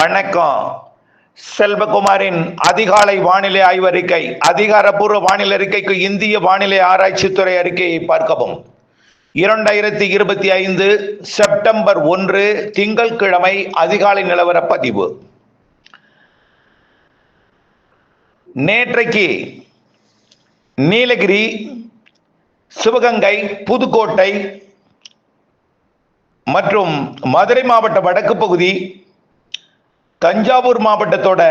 வணக்கம். செல்வகுமாரின் அதிகாலை வானிலை ஆய்வறிக்கை அதிகாரப்பூர்வ வானிலை அறிக்கைக்கு இந்திய வானிலை ஆராய்ச்சித்துறை அறிக்கையை பார்க்கவும். இரண்டாயிரத்தி இருபத்தி ஐந்து செப்டம்பர் ஒன்று திங்கள்கிழமை அதிகாலை நிலவர பதிவு. நேற்றைக்கு நீலகிரி சிவகங்கை புதுக்கோட்டை மற்றும் மதுரை மாவட்ட வடக்கு பகுதி தஞ்சாவூர் மாவட்டத்தோட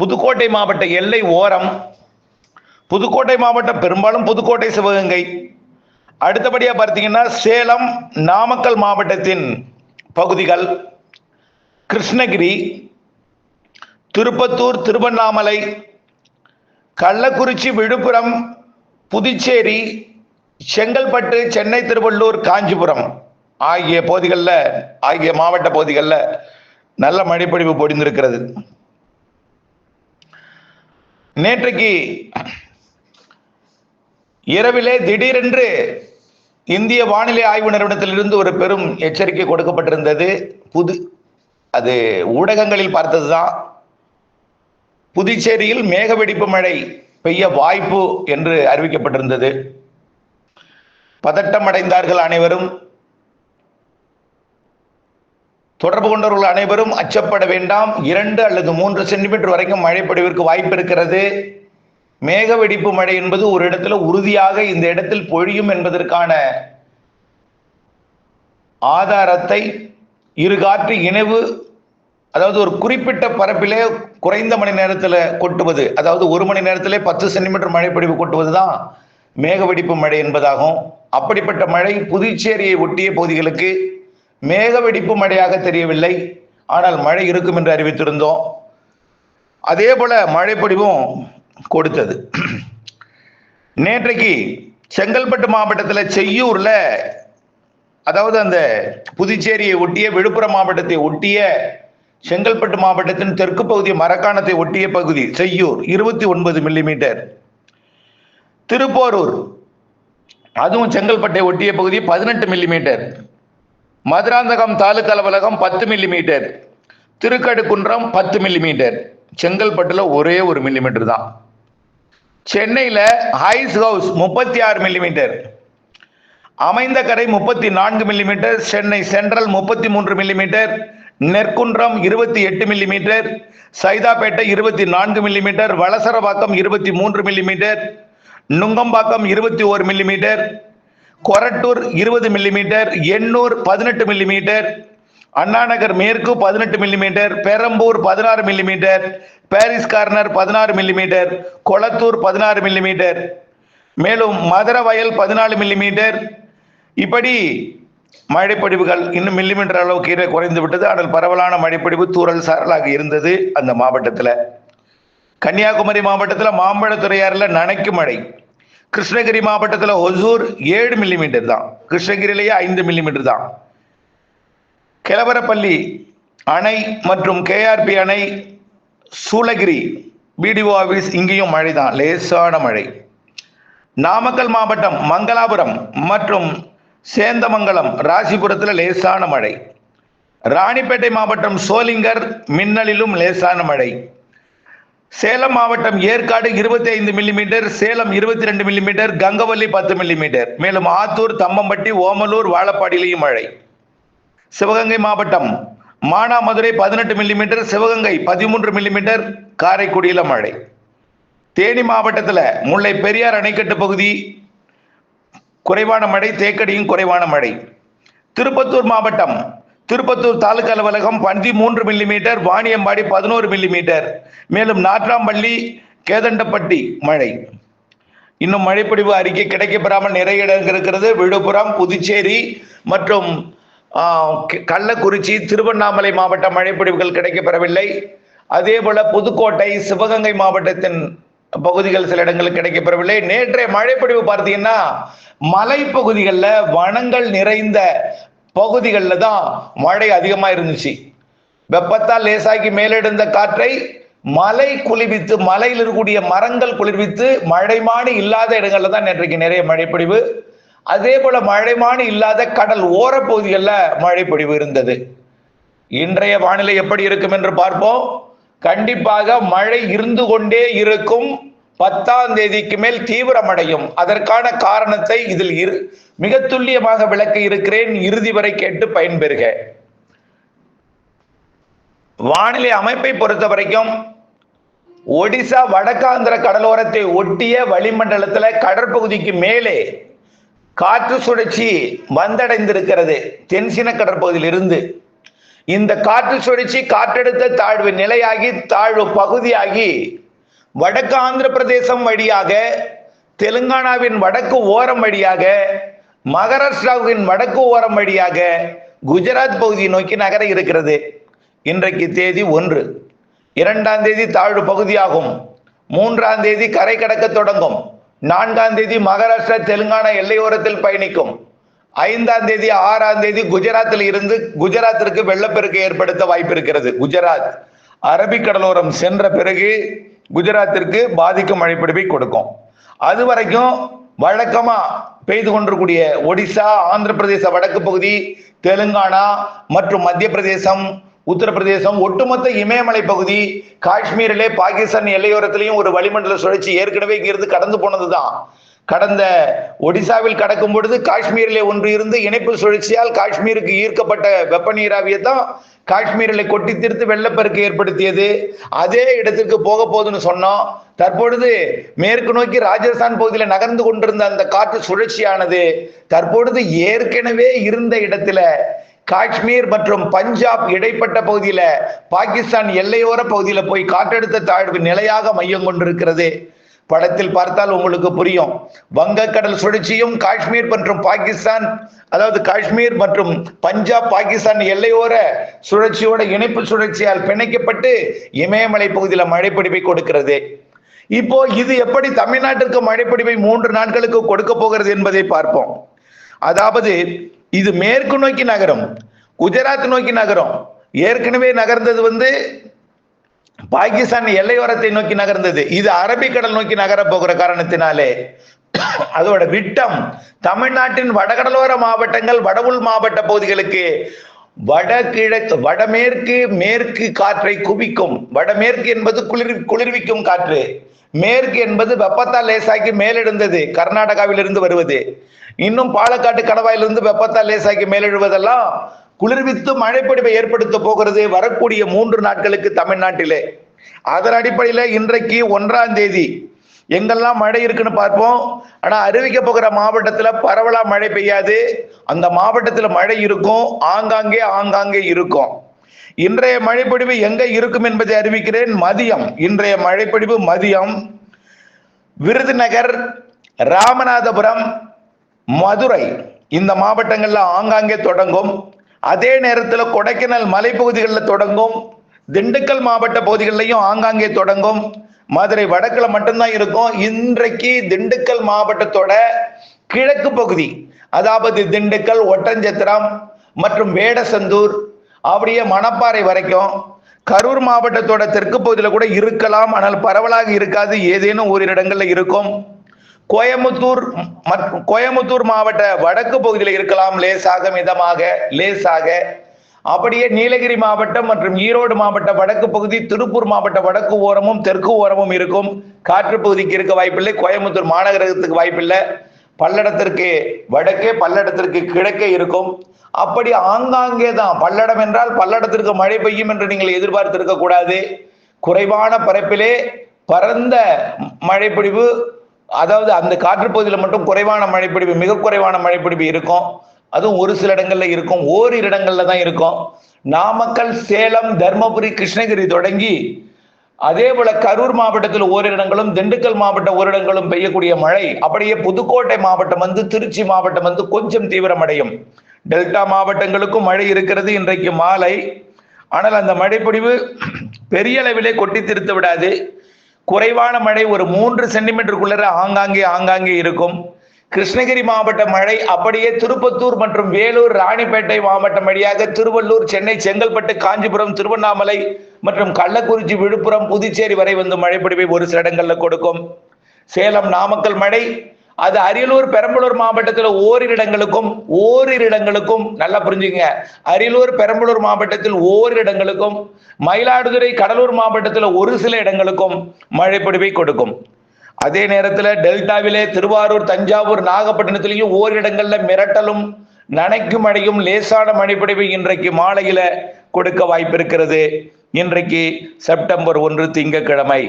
புதுக்கோட்டை மாவட்ட எல்லை ஓரம் புதுக்கோட்டை மாவட்டம் பெரும்பாலும் புதுக்கோட்டை சிவகங்கை. அடுத்தபடியாக பார்த்தீங்கன்னா சேலம் நாமக்கல் மாவட்டத்தின் பகுதிகள் கிருஷ்ணகிரி திருப்பத்தூர் திருவண்ணாமலை கள்ளக்குறிச்சி விழுப்புரம் புதுச்சேரி செங்கல்பட்டு சென்னை திருவள்ளூர் காஞ்சிபுரம். ஆகிய பகுதிகளில் ஆகிய மாவட்ட பகுதிகளில் நல்ல மழைப்பொழிவு பொடிந்திருக்கிறது. நேற்றைக்கு இரவிலே திடீரென்று இந்திய வானிலை ஆய்வு நிறுவனத்திலிருந்து ஒரு பெரும் எச்சரிக்கை கொடுக்கப்பட்டிருந்தது. புது அது ஊடகங்களில் பார்த்ததுதான். புதுச்சேரியில் மேகவெடிப்பு மழை பெய்ய வாய்ப்பு என்று அறிவிக்கப்பட்டிருந்தது. பதட்டம் அடைந்தார்கள் அனைவரும். தொடர்பு கொண்டவர்கள் அனைவரும் அச்சப்பட வேண்டாம். இரண்டு அல்லது மூன்று சென்டிமீட்டர் வரைக்கும் மழை பொழிவிற்கு வாய்ப்பு இருக்கிறது. மேக வெடிப்பு மழை என்பது ஒரு இடத்துல உறுதியாக இந்த இடத்தில் பொழியும் என்பதற்கான ஆதாரத்தை இரு காற்று இணைவு அதாவது ஒரு குறிப்பிட்ட பரப்பிலே குறைந்த மணி நேரத்தில் கொட்டுவது அதாவது ஒரு மணி நேரத்திலே பத்து சென்டிமீட்டர் மழை பொழிவு கொட்டுவது தான் மேக வெடிப்பு மழை என்பதாகும். அப்படிப்பட்ட மழை புதுச்சேரியை ஒட்டிய பகுதிகளுக்கு மேக வெடிப்பு மழையாக தெரியவில்லை. ஆனால் மழை இருக்கும் என்று அறிவித்திருந்தோம். அதே போல மழை கொடுத்தது. நேற்றைக்கு செங்கல்பட்டு மாவட்டத்தில் செய்யூர்ல அதாவது அந்த புதுச்சேரியை ஒட்டிய விழுப்புரம் மாவட்டத்தை ஒட்டிய செங்கல்பட்டு மாவட்டத்தின் தெற்கு பகுதி மரக்காணத்தை ஒட்டிய பகுதி செய்யூர் இருபத்தி ஒன்பது மில்லிமீட்டர். திருப்போரூர் அதுவும் செங்கல்பட்டை ஒட்டிய பகுதி பதினெட்டு மில்லிமீட்டர். மதுராந்தகம் தாலுக்கா அலுவலகம் பத்து மில்லிமீட்டர் திருக்கடுக்குன்றம் பத்து மில்லிமீட்டர் செங்கல்பட்டுல ஒரே ஒரு மில்லிமீட்டர் தான். சென்னையில் ஹைஸ் ஹவுஸ் முப்பத்தி ஆறு மில்லிமீட்டர் அமைந்த கரை முப்பத்தி நான்கு மில்லிமீட்டர் சென்னை சென்ட்ரல் முப்பத்தி மூன்று மில்லிமீட்டர் நெற்குன்றம் இருபத்தி எட்டு மில்லிமீட்டர் சைதாப்பேட்டை இருபத்தி நான்கு மில்லிமீட்டர் வளசரவாக்கம் இருபத்தி மூன்று மில்லிமீட்டர் நுங்கம்பாக்கம் இருபத்தி ஒரு மில்லிமீட்டர் கொரட்டூர் இருபது மில்லிமீட்டர் எண்ணூர் பதினெட்டு மில்லிமீட்டர் அண்ணாநகர் மேற்கு பதினெட்டு மில்லிமீட்டர் பெரம்பூர் பதினாறு மில்லிமீட்டர் பாரிஸ் கார்னர் பதினாறு மில்லிமீட்டர் கொளத்தூர் பதினாறு மில்லிமீட்டர் மேலும் மதுரவயல் பதினாலு மில்லிமீட்டர் இப்படி மழைப்பொழிவுகள் இன்னும் மில்லிமீட்டர் அளவு கீழே குறைந்து விட்டது. ஆனால் பரவலான மழைப்பொழிவு தூரல் சாரலாக இருந்தது அந்த மாவட்டத்தில். கன்னியாகுமரி மாவட்டத்தில் மாம்பழத்துறையாறில் நனைக்கும் மழை. கிருஷ்ணகிரி மாவட்டத்தில் ஒசூர் ஏழு மில்லிமீட்டர் தான். கிருஷ்ணகிரியிலேயே ஐந்து மில்லிமீட்டர் தான். கிளவரப்பள்ளி அணை மற்றும் கேஆர்பி அணை சூளகிரி பிடிஓ ஆஃபீஸ் இங்கேயும் மழை தான் லேசான மழை. நாமக்கல் மாவட்டம் மங்களாபுரம் மற்றும் சேந்தமங்கலம் ராசிபுரத்தில் லேசான மழை. ராணிப்பேட்டை மாவட்டம் சோலிங்கர் மின்னலிலும் லேசான மழை. சேலம் மாவட்டம் ஏற்காடு இருபத்தி ஐந்து மில்லிமீட்டர் சேலம் இருபத்தி ரெண்டு மில்லிமீட்டர் கங்கவல்லி பத்து மில்லிமீட்டர் மேலும் ஆத்தூர் தம்மம்பட்டி ஓமலூர் வாழப்பாடியிலையும் மழை. சிவகங்கை மாவட்டம் மானாமதுரை பதினெட்டு மில்லிமீட்டர் சிவகங்கை பதிமூன்று மில்லிமீட்டர் காரைக்குடியில மழை. தேனி மாவட்டத்தில் முல்லை பெரியார் அணைக்கட்டு பகுதி குறைவான மழை தேக்கடியும் குறைவான மழை. திருப்பத்தூர் மாவட்டம் திருப்பத்தூர் தாலுகா அலுவலகம் பந்தி மூன்று மில்லிமீட்டர் வாணியம்பாடி பதினோரு மில்லிமீட்டர் மேலும் நாற்றாம்பள்ளி கேதண்டப்பட்டி மழை. இன்னும் மழைப்பொழிவு அறிக்கை கிடைக்கப்பெறாமல் நிறைய இடங்கள் இருக்கிறது. விழுப்புரம் புதுச்சேரி மற்றும் க- கள்ளக்குறிச்சி திருவண்ணாமலை மாவட்ட மழைப்பொழிவுகள் கிடைக்கப்பெறவில்லை. அதே போல புதுக்கோட்டை சிவகங்கை மாவட்டத்தின் பகுதிகள் சில இடங்களில் கிடைக்கப்பெறவில்லை. நேற்றைய மழைப்பொழிவு பார்த்தீங்கன்னா மலைப்பகுதிகளில் வனங்கள் நிறைந்த பகுதிகளில் தான் மழை அதிகமாக இருந்துச்சு வெப்பத்தால் லேசாக்கி மேலெடுந்த காற்றை மலை குளிர்வித்து மலையில் இருக்கக்கூடிய மரங்கள் குளிர்வித்து மழைமானி இல்லாத இடங்கள்ல தான் நேற்றைக்கு நிறைய மழைப்பொழிவு. அதே போல மழைமானி இல்லாத கடல் ஓர பகுதிகளில் மழைப்பொழிவு இருந்தது. இன்றைய வானிலை எப்படி இருக்கும் என்று பார்ப்போம். கண்டிப்பாக மழை இருந்து கொண்டே இருக்கும். பத்தாம் தேதிக்கு மேல் தீவிரமடையும். அதற்கான காரணத்தை இதில் இரு மிக துல்லியமாக விளக்க இருக்கிறேன். இறுதி வரை கேட்டு பயன்பெறுக. வானிலை அமைப்பை பொறுத்த வரைக்கும் ஒடிசா வடக்காந்திர கடலோரத்தை ஒட்டிய வளிமண்டலத்தில் கடற்பகுதிக்கு மேலே காற்று சுழற்சி வந்தடைந்திருக்கிறது. தென்சின கடற்பகுதியில் இருந்து இந்த காற்று சுழற்சி காற்றெடுத்த தாழ்வு நிலையாகி தாழ்வு பகுதியாகி வடக்கு ஆந்திர பிரதேசம் வழியாக தெலுங்கானாவின் வடக்கு ஓரம் வழியாக மகாராஷ்டிராவின் வடக்கு ஓரம் வழியாக குஜராத் பகுதியை நோக்கி நகர இருக்கிறது. இன்றைக்கு தேதி ஒன்று. இரண்டாம் தேதி தாழ்வு பகுதியாகும். மூன்றாம் தேதி கரை கடக்க தொடங்கும். நான்காம் தேதி மகாராஷ்டிரா தெலுங்கானா எல்லையோரத்தில் பயணிக்கும். ஐந்தாம் தேதி ஆறாம் தேதி குஜராத்தில் இருந்து குஜராத்திற்கு வெள்ளப்பெருக்கு ஏற்படுத்த வாய்ப்பு இருக்கிறது. குஜராத் அரபிக்கடலோரம் சென்ற பிறகு குஜராத்திற்கு பாதிக்கும் மழைப்பிடிப்பை கொடுக்கும். அது வரைக்கும் வழக்கமா பெய்து கொண்டிருக்கூடிய ஒடிசா ஆந்திர பிரதேச வடக்கு பகுதி தெலுங்கானா மற்றும் மத்திய பிரதேசம் உத்தரப்பிரதேசம் ஒட்டுமொத்த இமயமலை பகுதி காஷ்மீரிலே பாகிஸ்தான் எல்லையோரத்திலையும் ஒரு வளிமண்டல சுழற்சி ஏற்கனவே இங்கிருந்து கடந்து போனதுதான். கடந்த ஒடிசாவில் கடக்கும் பொழுது காஷ்மீரிலே ஒன்று இருந்து இணைப்பு சுழற்சியால் காஷ்மீருக்கு ஈர்க்கப்பட்ட வெப்ப நீராவியை தான் காஷ்மீரில் கொட்டி தீர்த்து வெள்ளப்பெருக்கு ஏற்படுத்தியது. அதே இடத்திற்கு போக போதுன்னு சொன்னோம். தற்பொழுது மேற்கு நோக்கி ராஜஸ்தான் பகுதியில் நகர்ந்து கொண்டிருந்த அந்த காற்று சுழற்சியானது தற்பொழுது ஏற்கனவே இருந்த இடத்துல காஷ்மீர் மற்றும் பஞ்சாப் இடைப்பட்ட பகுதியில் பாகிஸ்தான் எல்லையோர பகுதியில் போய் காற்றழுத்த தாழ்வு நிலையாக மையம் கொண்டிருக்கிறது. படத்தில் பார்த்தால் உங்களுக்கு புரியும். வங்கக்கடல் சுழற்சியும் காஷ்மீர் மற்றும் பாகிஸ்தான் அதாவது காஷ்மீர் மற்றும் பஞ்சாப் பாகிஸ்தான் எல்லையோர சுழற்சியோட இணைப்பு சுழற்சியால் பிணைக்கப்பட்டு இமயமலை பகுதியில் மழைப்பிடிப்பை கொடுக்கிறது. இப்போ இது எப்படி தமிழ்நாட்டிற்கு மழைப்பிடிப்பை மூன்று நாட்களுக்கு கொடுக்க போகிறது என்பதை பார்ப்போம். அதாவது இது மேற்கு நோக்கி நகரும் குஜராத் நோக்கி நகரும். ஏற்கனவே நகர்ந்தது வந்து பாகிஸ்தான் எல்லையோரத்தை நோக்கி நகர்ந்தது. இது அரபிக்கடல் நோக்கி நகர போகிற காரணத்தினாலே. அதோட விட்டம் தமிழ்நாட்டின் வடகடலோர மாவட்டங்கள் வடவுள் மாவட்ட பகுதிகளுக்கு வடகிழக்கு வடமேற்கு மேற்கு காற்றை குவிக்கும். வடமேற்கு என்பது குளிர் குளிர்விக்கும் காற்று. மேற்கு என்பது வெப்பத்தால் லேசாக்கி மேலெழுந்தது கர்நாடகாவிலிருந்து வருவது. இன்னும் பாலக்காட்டு கடவாயிலிருந்து வெப்பத்தால் லேசாக்கி மேலெழுவதெல்லாம் குளிர்வித்து மழைப்பொழிவை ஏற்படுத்த போகிறது வரக்கூடிய மூன்று நாட்களுக்கு தமிழ்நாட்டிலே. அதன் அடிப்படையில் இன்றைக்கு ஒன்றாம் தேதி. எங்கெல்லாம் மழை இருக்குன்னு பார்ப்போம். ஆனால் அறிவிக்க போகிற மாவட்டத்தில் பரவலாக மழை பெய்யாது. அந்த மாவட்டத்தில் மழை இருக்கும். ஆங்காங்கே ஆங்காங்கே இருக்கும். இன்றைய மழைப்பொழிவு எங்கே இருக்கும் என்பதை அறிவிக்கிறேன். மதியம். இன்றைய மழைப்பொழிவு மதியம். விருதுநகர் ராமநாதபுரம் மதுரை. இந்த மாவட்டங்கள்ல ஆங்காங்கே தொடங்கும். அதே நேரத்தில் கொடைக்கானல் மலைப்பகுதிகளில் தொடங்கும் திண்டுக்கல் மாவட்ட பகுதிகளிலையும் ஆங்காங்கே தொடங்கும் மதுரை வடக்கில் மட்டும்தான் இருக்கும். இன்றைக்கு திண்டுக்கல் மாவட்டத்தோட கிழக்கு பகுதி அதாவது திண்டுக்கல் ஒட்டஞ்சத்திரம் மற்றும் வேடசந்தூர் அப்படியே மணப்பாறை வரைக்கும் கரூர் மாவட்டத்தோட தெற்கு பகுதியில் கூட இருக்கலாம். ஆனால் பரவலாக இருக்காது. ஏதேனும் ஓரிரு இடங்களில் இருக்கும். கோயமுத்தூர் கோயம்புத்தூர் கோயமுத்தூர் மாவட்ட வடக்கு பகுதியில் இருக்கலாம் லேசாக மிதமாக லேசாக. அப்படியே நீலகிரி மாவட்டம் மற்றும் ஈரோடு மாவட்ட வடக்கு பகுதி திருப்பூர் மாவட்ட வடக்கு ஓரமும் தெற்கு ஓரமும் இருக்கும். காற்று பகுதிக்கு இருக்க வாய்ப்பில்லை. கோயம்புத்தூர் மாநகரத்துக்கு வாய்ப்பில்லை. பல்லடத்திற்கு வடக்கே பல்லடத்திற்கு கிழக்கே இருக்கும். அப்படி ஆங்காங்கே தான். பல்லடம் என்றால் பல்லடத்திற்கு மழை பெய்யும் என்று நீங்கள் எதிர்பார்த்திருக்க கூடாது. குறைவான பரப்பிலே பரந்த மழைப்பிடிவு அதாவது அந்த காற்றுப்பகுதியில் மட்டும் குறைவான மழைப்பிடிவு மிக குறைவான மழைப்பிடிவு இருக்கும். அதுவும் ஒரு சில இடங்கள்ல இருக்கும். ஓரிரு இடங்கள்ல தான் இருக்கும். நாமக்கல் சேலம் தர்மபுரி கிருஷ்ணகிரி தொடங்கி அதே போல கரூர் மாவட்டத்தில் ஓரிரு இடங்களும் திண்டுக்கல் மாவட்ட ஓரிடங்களும் பெய்யக்கூடிய மழை அப்படியே புதுக்கோட்டை மாவட்டம் வந்து திருச்சி மாவட்டம் வந்து கொஞ்சம் தீவிரமடையும். டெல்டா மாவட்டங்களுக்கும் மழை இருக்கிறது இன்றைக்கு மாலை. ஆனால் அந்த மழைப்பொழிவு பெரிய அளவிலே கொட்டி திருத்து விடாது. குறைவான மழை ஒரு மூன்று சென்டிமீட்டருக்குள்ளர ஆங்காங்கே ஆங்காங்கே இருக்கும். கிருஷ்ணகிரி மாவட்ட மழை அப்படியே திருப்பத்தூர் மற்றும் வேலூர் ராணிப்பேட்டை மாவட்டம் வழியாக திருவள்ளூர் சென்னை செங்கல்பட்டு காஞ்சிபுரம் திருவண்ணாமலை மற்றும் கள்ளக்குறிச்சி விழுப்புரம் புதுச்சேரி வரை வந்து மழைப்பொடிவை ஒரு சில இடங்களில் கொடுக்கும். சேலம் நாமக்கல் மழை அது அரியலூர் பெரம்பலூர் மாவட்டத்தில் ஓரிரு இடங்களுக்கும் ஓரிரு இடங்களுக்கும் நல்லா புரிஞ்சுங்க அரியலூர் பெரம்பலூர் மாவட்டத்தில் ஓரிரு இடங்களுக்கும் மயிலாடுதுறை கடலூர் மாவட்டத்தில் ஒரு சில இடங்களுக்கும் மழை பொழிவை கொடுக்கும். அதே நேரத்தில் டெல்டாவிலே திருவாரூர் தஞ்சாவூர் நாகப்பட்டினத்திலையும் ஓரிடங்கள்ல மிரட்டலும் நனைக்கும் மழையும் லேசான மழைப்பொழிவு இன்றைக்கு மாலையில கொடுக்க வாய்ப்பு இருக்கிறது இன்றைக்கு செப்டம்பர் ஒன்று திங்கட்கிழமை.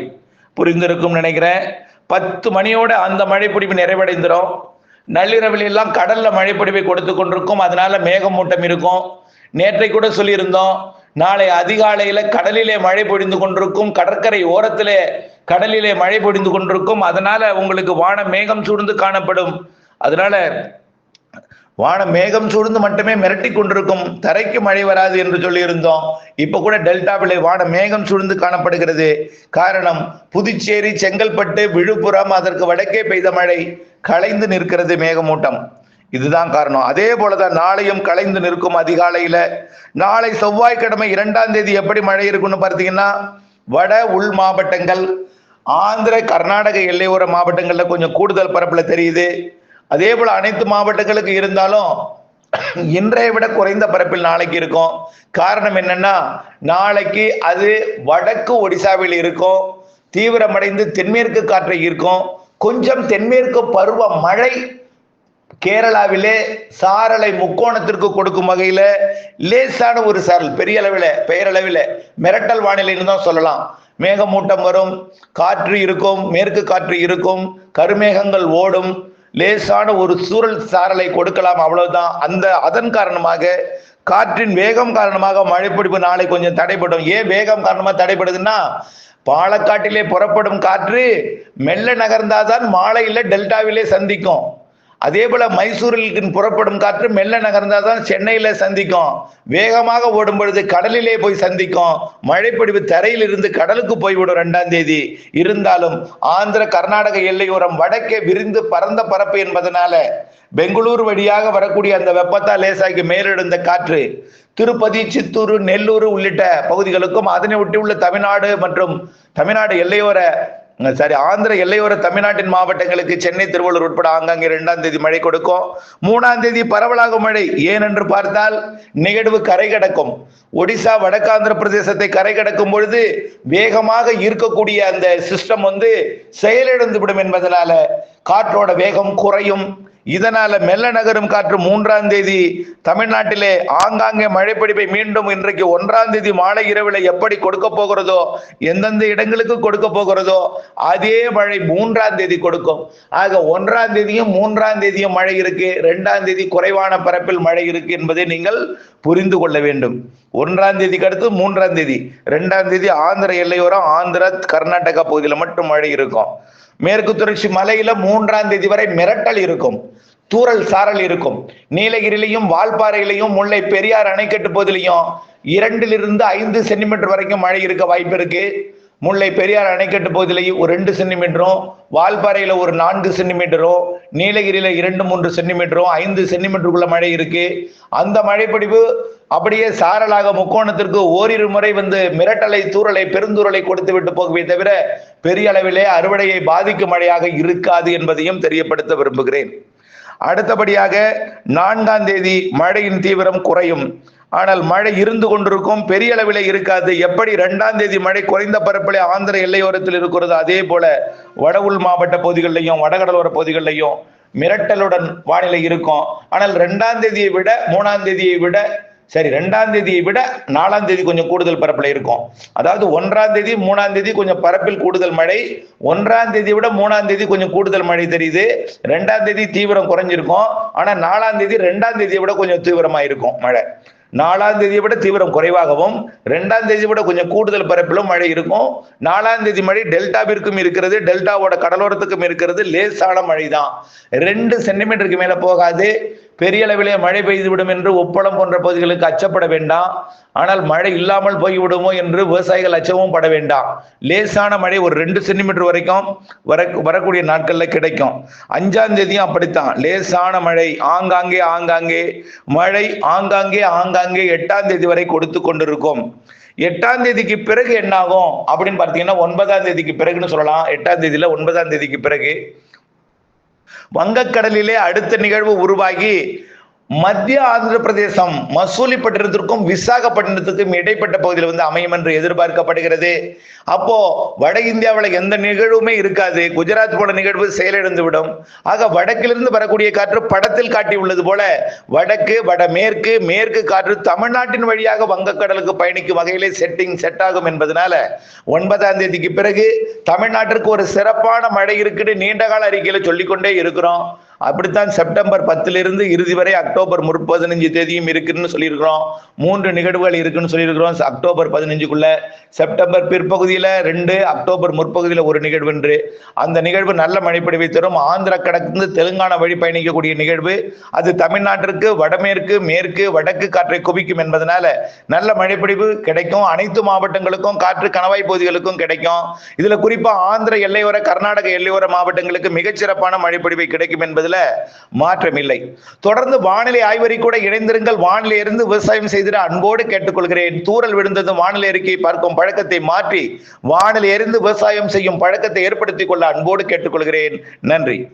புரிந்திருக்கும் நினைக்கிறேன். பத்து மணியோட அந்த மழைப்பிடிப்பு நிறைவடைந்துடும் நள்ளிரவில் எல்லாம் கடல்ல மழைப்பிடிப்பை கொடுத்து கொண்டிருக்கும். அதனால மேகமூட்டம் இருக்கும். நேற்றை கூட சொல்லியிருந்தோம் நாளை அதிகாலையில கடலிலே மழை பொழிந்து கொண்டிருக்கும். கடற்கரை ஓரத்திலே கடலிலே மழை பொழிந்து கொண்டிருக்கும். அதனால உங்களுக்கு வானம் மேகம் சூழ்ந்து காணப்படும். அதனால வானம் மேகம் சூழ்ந்து மட்டுமே மிரட்டி கொண்டிருக்கும். தரைக்கு மழை வராது என்று சொல்லியிருந்தோம். இப்ப கூட டெல்டாவிலே வானம் மேகம் சூழ்ந்து காணப்படுகிறது. காரணம் புதுச்சேரி செங்கல்பட்டு விழுப்புரம் அதற்கு வடக்கே பெய்த மழை. கலைந்து நிற்கிறது மேகமூட்டம். இதுதான் காரணம். அதே போலதான் நாளையும் கலைந்து நிற்கும் அதிகாலையில. நாளை செவ்வாய்க்கிழமை இரண்டாம் தேதி எப்படி மழை இருக்குன்னு பார்த்தீங்கன்னா வட உள் மாவட்டங்கள் ஆந்திர கர்நாடக எல்லையோர மாவட்டங்கள்ல கொஞ்சம் கூடுதல் பரப்புல தெரியுது. அதே போல அனைத்து மாவட்டங்களுக்கு இருந்தாலும் இன்றைய விட குறைந்த பரப்பில் நாளைக்கு இருக்கும். காரணம் என்னன்னா நாளைக்கு அது வடக்கு ஒடிசாவில் இருக்கும். தீவிரமடைந்து தென்மேற்கு காற்றை இருக்கும். கொஞ்சம் தென்மேற்கு பருவ மழை கேரளாவிலே சாரலை முக்கோணத்திற்கு கொடுக்கும் வகையில லேசான ஒரு சாரல் பெரிய அளவில் பெயரளவில் மிரட்டல் வானிலைன்னு தான் சொல்லலாம். மேகமூட்டம் வரும் காற்று இருக்கும் மேற்கு காற்று இருக்கும் கருமேகங்கள் ஓடும் லேசான ஒரு சூழல் சாரலை கொடுக்கலாம் அவ்வளவுதான். அந்த அதன் காரணமாக காற்றின் வேகம் காரணமாக மழைப்பிடிப்பு நாளை கொஞ்சம் தடைப்படும் ஏன் வேகம் காரணமாக தடைப்படுதுன்னா பாலக்காட்டிலே புறப்படும் காற்று மெல்ல நகர்ந்தாதான் மாலையில டெல்டாவிலே சந்திக்கும். அதே போல மைசூரில் புறப்படும் காற்று மெல்ல நகர்ந்தால் தான் சென்னையில சந்திக்கும். வேகமாக ஓடும் பொழுது கடலிலே போய் சந்திக்கும். மழைப்பொடிவு தரையில் இருந்து கடலுக்கு போய்விடும் ரெண்டாம் தேதி. இருந்தாலும் ஆந்திர கர்நாடக எல்லையோரம் வடக்கே விரிந்து பரந்த பரப்பு என்பதனால பெங்களூர் வழியாக வரக்கூடிய அந்த வெப்பத்தால் லேசாகி மேலெழுந்த காற்று திருப்பதி சித்தூர் நெல்லூர் உள்ளிட்ட பகுதிகளுக்கும் அதனை ஒட்டி உள்ள தமிழ்நாடு மற்றும் தமிழ்நாடு எல்லையோர சரி ஆந்திர எல்லையோர தமிழ்நாட்டின் மாவட்டங்களுக்கு சென்னை திருவள்ளூர் உட்பட ஆங்காங்கே இரண்டாம் தேதி மழை கொடுக்கும். மூணாம் தேதி பரவலாக மழை. ஏன் என்று பார்த்தால் நிகழ்வு கரை கடக்கும். ஒடிசா வடக்காந்திர பிரதேசத்தை கரை கடக்கும் பொழுது வேகமாக இருக்கக்கூடிய அந்த சிஸ்டம் வந்து செயலிழந்து விடும் என்பதனால காற்றோட வேகம் குறையும். இதனால மெல்ல நகரும் காற்று மூன்றாம் தேதி தமிழ்நாட்டிலே ஆங்காங்கே மழைப்பிடிப்பை மீண்டும் இன்றைக்கு ஒன்றாம் தேதி மாலை இரவில் எப்படி கொடுக்க போகிறதோ எந்தெந்த இடங்களுக்கு கொடுக்க போகிறதோ அதே மழை மூன்றாம் தேதி கொடுக்கும். ஆக ஒன்றாம் தேதியும் மூன்றாம் தேதியும் மழை இருக்கு. இரண்டாம் தேதி குறைவான பரப்பில் மழை இருக்கு என்பதை நீங்கள் புரிந்து கொள்ள வேண்டும். ஒன்றாம் தேதிக்கு அடுத்து மூன்றாம் தேதி. ரெண்டாம் தேதி ஆந்திர எல்லையோரம் ஆந்திர கர்நாடகா பகுதியில் மட்டும் மழை இருக்கும். மேற்கு தொடர்ச்சி மலையில மூன்றாம் தேதி வரை மிரட்டல் இருக்கும். தூரல் சாரல் இருக்கும். நீலகிரிலையும் வால்பாறையிலையும் முல்லை பெரியார் அணைக்கட்டு பகுதியிலையும் இரண்டிலிருந்து ஐந்து சென்டிமீட்டர் வரைக்கும் மழை இருக்க வாய்ப்பு இருக்கு. முல்லை பெரியார் அணைக்கட்டு பகுதியிலையும் ஒரு ரெண்டு சென்டிமீட்டரும் வால்பாறையில் ஒரு நான்கு சென்டிமீட்டரும் நீலகிரியில் இரண்டு மூன்று சென்டிமீட்டரும் ஐந்து சென்டிமீட்டருக்குள்ள மழை இருக்கு. அந்த மழைப்பொழிவு அப்படியே சாரலாக முக்கோணத்திற்கு ஓரிரு முறை வந்து மிரட்டலை தூரலை பெருந்தூரலை கொடுத்து விட்டு போகவே தவிர பெரிய அளவிலே அறுவடையை பாதிக்கும் மழையாக இருக்காது என்பதையும் தெரியப்படுத்த விரும்புகிறேன். அடுத்தபடியாக நான்காம் தேதி மழையின் தீவிரம் குறையும். ஆனால் மழை இருந்து கொண்டிருக்கும் பெரிய அளவில் இருக்காது. எப்படி இரண்டாம் தேதி மழை குறைந்த பரப்பிலே ஆந்திர எல்லையோரத்தில் இருக்கிறது அதே போல வட உள் மாவட்ட பகுதிகளிலையும் வடகடலோர பகுதிகளிலையும் மிரட்டலுடன் வானிலை இருக்கும். ஆனால் ரெண்டாம் தேதியை விட மூணாம் தேதியை விட சரி ரெண்டாம் தேதியை விட நாலாம் தேதி கொஞ்சம் கூடுதல் பரப்பில் இருக்கும். அதாவது ஒன்றாம் தேதி மூணாம் தேதி கொஞ்சம் பரப்பில் கூடுதல் மழை ஒன்றாம் தேதியை விட மூணாம் தேதி கொஞ்சம் கூடுதல் மழை தெரியுது. ரெண்டாம் தேதி தீவிரம் குறைஞ்சிருக்கும். ஆனால் நாலாம் தேதி ரெண்டாம் தேதியை விட கொஞ்சம் தீவிரமாக இருக்கும் மழை. நாலாம் தேதியை விட தீவிரம் குறைவாகவும் ரெண்டாம் தேதி விட கொஞ்சம் கூடுதல் பரப்பிலும் மழை இருக்கும். நாலாம் தேதி மழை டெல்டாவிற்கும் இருக்கிறது டெல்டாவோட கடலோரத்துக்கும் இருக்கிறது. லேசான மழை தான் ரெண்டு சென்டிமீட்டருக்கு மேல போகாது. பெரிய அளவிலே மழை பெய்துவிடும் என்று உப்பளம் போன்ற பகுதிகளுக்கு அச்சப்பட வேண்டாம். ஆனால் மழை இல்லாமல் போய்விடுமோ என்று விவசாயிகள் அச்சமும் பட வேண்டாம். லேசான மழை ஒரு ரெண்டு சென்டிமீட்டர் வரைக்கும் வர வரக்கூடிய நாட்களில் கிடைக்கும். அஞ்சாம் தேதியும் அப்படித்தான். லேசான மழை ஆங்காங்கே ஆங்காங்கே மழை ஆங்காங்கே ஆங்காங்கே எட்டாம் தேதி வரை கொடுத்து கொண்டிருக்கும். எட்டாம் தேதிக்கு பிறகு என்ன ஆகும் அப்படின்னு பார்த்தீங்கன்னா ஒன்பதாம் தேதிக்கு பிறகுன்னு சொல்லலாம். எட்டாம் தேதியில ஒன்பதாம் தேதிக்கு பிறகு வங்கக்கடலிலே அடுத்த நிகழ்வு உருவாகி மத்திய ஆந்திர பிரதேசம் மசூலிப்பட்டினத்திற்கும் விசாகப்பட்டினத்துக்கும் இடைப்பட்ட பகுதியில் வந்து அமையும் என்று எதிர்பார்க்கப்படுகிறது. அப்போ வட இந்தியாவில் எந்த நிகழ்வுமே இருக்காது. குஜராத் போல நிகழ்வு செயலிழந்து விடும் ஆக வடக்கிலிருந்து வரக்கூடிய காற்று படத்தில் காட்டி உள்ளது போல வடக்கு வடமேற்கு மேற்கு காற்று தமிழ்நாட்டின் வழியாக வங்கக்கடலுக்கு பயணிக்கும் வகையிலே செட்டிங் செட் ஆகும் என்பதனால ஒன்பதாம் தேதிக்கு பிறகு தமிழ்நாட்டிற்கு ஒரு சிறப்பான மழை இருக்குன்னு நீண்ட கால அறிக்கையில சொல்லிக்கொண்டே இருக்கிறோம். அப்படித்தான் செப்டம்பர் பத்திலிருந்து இறுதி வரை அக்டோபர் முப்பதினஞ்சு தேதியும் இருக்குன்னு சொல்லியிருக்கிறோம். மூன்று நிகழ்வுகள் இருக்குன்னு சொல்லியிருக்கிறோம். அக்டோபர் பதினஞ்சுக்குள்ள செப்டம்பர் பிற்பகுதியில் ரெண்டு அக்டோபர் முற்பகுதியில் ஒரு நிகழ்வு என்று அந்த நிகழ்வு நல்ல மழைப்பொழிவை தரும். ஆந்திர கடந்து தெலுங்கானா வழி பயணிக்கக்கூடிய நிகழ்வு. அது தமிழ்நாட்டிற்கு வடமேற்கு மேற்கு வடக்கு காற்றை குவிக்கும் என்பதனால நல்ல மழைப்பொழிவு கிடைக்கும். அனைத்து மாவட்டங்களுக்கும் காற்று கணவாய் பகுதிகளுக்கும் கிடைக்கும். இதுல குறிப்பா ஆந்திர எல்லையோர கர்நாடக எல்லையோர மாவட்டங்களுக்கு மிகச்சிறப்பான மழைப்பொழிவை கிடைக்கும் என்பதில் மாற்றம் இல்லை. தொடர்ந்து வானிலை ஆய்வறி கூட இணைந்திருங்கள். வானிலை இருந்து விவசாயம் செய்திட அன்போடு கேட்டுக்கொள்கிறேன். தூரல் விழுந்தது வானிலை அறிக்கையை பார்க்கும் பழக்கத்தை மாற்றி வானிலை எறிந்து விவசாயம் செய்யும் பழக்கத்தை ஏற்படுத்திக் கொள்ள அன்போடு கேட்டுக்கொள்கிறேன். நன்றி.